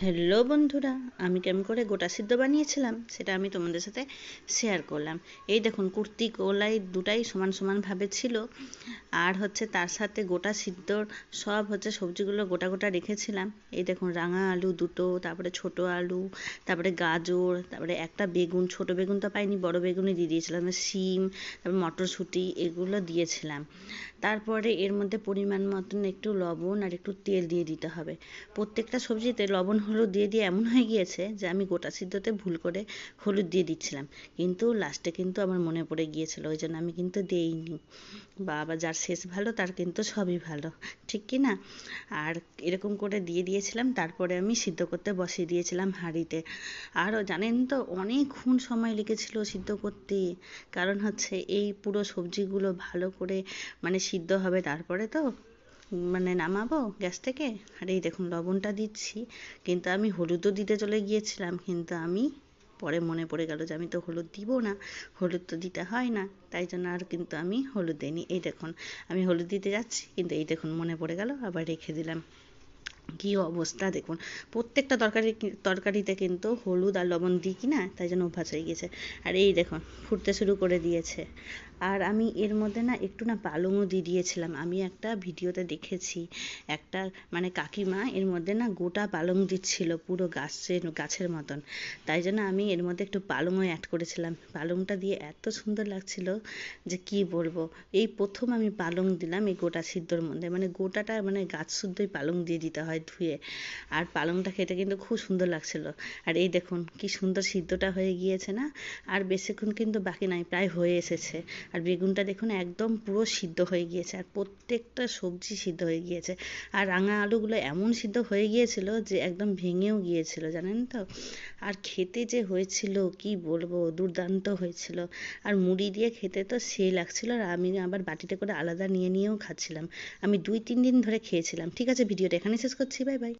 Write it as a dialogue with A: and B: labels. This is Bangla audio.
A: হ্যালো বন্ধুরা, আমি কেমন করে গোটা সিদ্ধ বানিয়েছিলাম সেটা আমি তোমাদের সাথে শেয়ার করলাম। এই দেখুন, কুর্তি কোলাই দুটাই সমান সমানভাবে ছিল। আর হচ্ছে তার সাথে গোটা সিদ্ধর সব হচ্ছে সবজিগুলো গোটা গোটা রেখেছিলাম। এই দেখুন, রাঙা আলু দুটো, তারপরে ছোট আলু, তারপরে গাজর, তারপরে একটা বেগুন, ছোট বেগুন তো পাইনি, বড় বেগুনই দিয়ে দিয়েছিলাম। শিম, তারপর মটরশুঁটি, এগুলো দিয়েছিলাম। তারপরে এর মধ্যে পরিমাণ মতন একটু লবণ আর একটু তেল দিয়ে দিতে হবে। প্রত্যেকটা সবজিতে লবণ হলুদ দিয়ে দিয়ে এমন হয়ে গিয়েছে যে আমি গোটা সিদ্ধতে ভুল করে হলুদ দিয়ে দিচ্ছিলাম। কিন্তু লাস্টে কিন্তু আমার মনে পড়ে গিয়েছিল, ওই জন্য আমি কিন্তু দেইনি। বাবা যার শেষ ভালো, তার কিন্তু সবই ভালো। ঠিক কি না? আর এরকম করে দিয়ে দিয়েছিলাম, তারপরে আমি সিদ্ধ করতে বসিয়ে দিয়েছিলাম হাঁড়িতে। আরও জানেন তো, অনেকক্ষণ সময় লেগেছিল সিদ্ধ করতে। কারণ হচ্ছে এই পুরো সবজিগুলো ভালো করে মানে সিদ্ধ হবে তারপরে তো মানে নামাবো গ্যাস থেকে? আর এই দেখুন, লবণটা দিচ্ছি, কিন্তু আমি হলুদও দিতে চলে গিয়েছিলাম, কিন্তু আমি পরে মনে পড়ে গেল যে আমি তো হলুদ দিব না, হলুদ তো দিতে হয় না, তাই জন্য আর কিন্তু আমি হলুদ দিইনি। এই দেখুন, আমি হলুদ দিতে যাচ্ছি, কিন্তু এই দেখুন মনে পড়ে গেল, আবার রেখে দিলাম। কী অবস্থা দেখুন, প্রত্যেকটা তরকারি তরকারিতে কিন্তু হলুদ আর লবণ দিই কি না তাই জন্য অভ্যাস হয়ে গেছে আর এই দেখুন, ফুটতে শুরু করে দিয়েছে। আর আমি এর মধ্যে না একটু না পালংও দিয়ে দিয়েছিলাম। আমি একটা ভিডিওতে দেখেছি, একটা মানে কাকিমা এর মধ্যে না গোটা পালং দিচ্ছিল পুরো গাছের গাছের মতন। তাই জন্য আমি এর মধ্যে একটু পালংও অ্যাড করেছিলাম। পালংটা দিয়ে এত সুন্দর লাগছিল যে কি বলব, এই প্রথম আমি পালং দিলাম এই গোটা সিদ্ধর মধ্যে। মানে গোটাটা মানে গাছ শুদ্ধই পালং দিয়ে দিতে হয়। ধুয়ে। আর পালংটা খেতে কিন্তু খুব সুন্দর লাগছিল। আর এই দেখুন, কি সুন্দর সিদ্ধটা হয়ে গিয়েছে না? আর বেশিক্ষণ কিন্তু বাকি নাই, প্রায় হয়ে এসেছে। আর বেগুনটা দেখুন, একদম পুরো সিদ্ধ হয়ে গিয়েছে। আর প্রত্যেকটা সবজি সিদ্ধ হয়ে গিয়েছে। আর রাঙা আলুগুলো এমন সিদ্ধ হয়ে গিয়েছিল যে একদম ভেঙেও গিয়েছিল, জানেন তো? আর খেতে যে হয়েছিল, কি বলব, দুর্দান্ত হয়েছিল। আর মুড়ি দিয়ে খেতে তো সেই লাগছিল। আর আমি আবার বাটিতে করে আলাদা নিয়ে নিয়েও খাচ্ছিলাম। আমি দুই তিন দিন ধরে খেয়েছিলাম। ঠিক আছে, ভিডিওটা এখানে শেষ করছি বাই বাই।